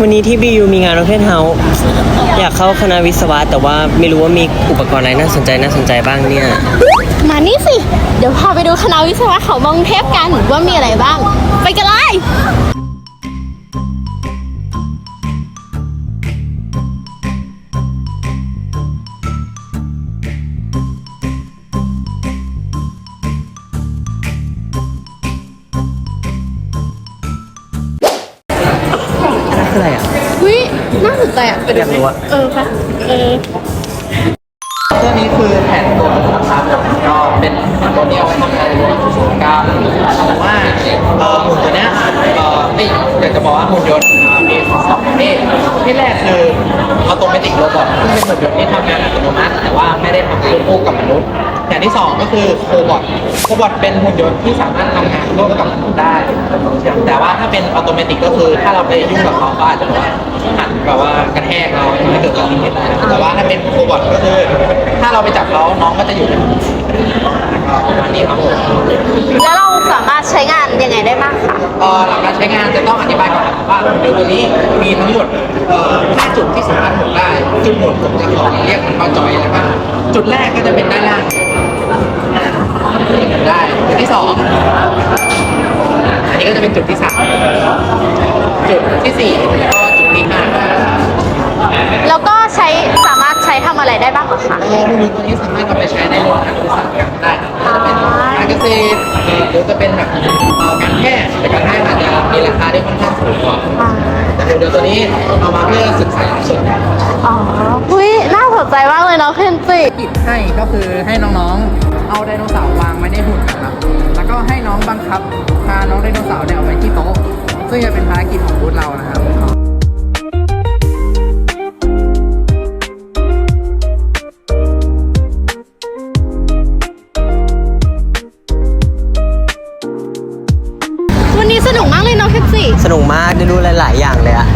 วันนี้ที่บียูมีงานโอเพนเฮาส์อยากเข้าคณะวิศวะ แต่ว่าไม่รู้ว่ามีอุปกรณ์อะไรน่าสนใจน่าสนใจบ้างเนี่ย มานี่สิ เดี๋ยวพาไปดูคณะวิศวะเขาบองเทพกันว่ามีอะไรบ้าง ไปกันเลย คืออะไรอะวิน่าสนใจอะไปดูอยากรู้อะ เออค่ะเออ ตัวนี้คือแผ่นตัวนะครับก็เป็นตัวนี้เอาไว้ทำงานในกิจกรรมแต่ว่าเอ่อหุ่นตัวเนี้ยเอ่อไม่อยากจะบอกว่าหุ่นยนต์อ่ามีสองประเภทประเภทแรกคือออโตเมติกโรบอทซึ่งเป็นหุ่นยนต์ที่ทำงานอัตโนมัติ แต่ว่าไม่ได้ทำควบคู่กับมนุษย์ อย่างที่สองก็คือโคบอทโคบอทเป็นหุ่นยนต์ที่สามารถทำงานร่วมกับมนุษย์ได้ แต่ว่าถ้าเป็นออโตเมติกก็คือถ้าเราไปยุ่งกับเขาก็อาจจะแบบว่าหันแบบว่ากระแทกเราทำให้เกิดอุบัติเหตุได้นะแต่ว่าถ้าเป็นโคบอทก็คือ ถ้าเราไปจับเขาน้องก็จะอยู่ในประมาณนี้ครับผมแล้วเราสามารถใช้งานยังไงได้บ้างคะเอ่อหลักการใช้งานจะต้องอธิบายก่อนนะครับว่าเดี๋ยวตัวนี้มีทั้งหมดเอ่อ5จุดที่สามารถหมุนได้ จุดหมุนผมจะขอเรียกมันว่าจอยนะครับจุดแรกก็จะเป็นด้านล่างได้จุดที่ สองอันนี้ก็จะเป็นจุดที่สามจุดที่สี่แล้วก็จุดที่ห้าแล้วก็ใช้สามารถใช้ทำอะไรได้บ้างเหรอคะเอ่อหุ่นยนต์ตัวนี้สามารถเอาไปใช้ในโรงงานอุตสาหกรรมได้ครับจะเป็นการเกษตรเอ่อหรือจะเป็นแบบเอ่อการแพทย์แต่การแพทย์อาจจะมีราคาที่ค่อนข้างสูงกว่าแต่หุ่นยนต์ตัวนี้เอามาเพื่อศึกษาส่วนอ๋ออุ้ยน่าสนใจมากเลยเนาะเคนจิกิจให้ก็คือให้น้องๆ เอาไดโนเสาร์วางไว้ในหุ่นนะครับแล้ว ก็ให้น้องบังคับพาน้องไดโนเสาร์เนี่ยเอาไว้ที่โต๊ะซึ่งจะเป็นภารกิจของบูธเรานะครับวันนี้สนุกมากเลยเนาะเคนจิสนุกมากได้รู้หลาย ๆ อย่างเลยอะจริง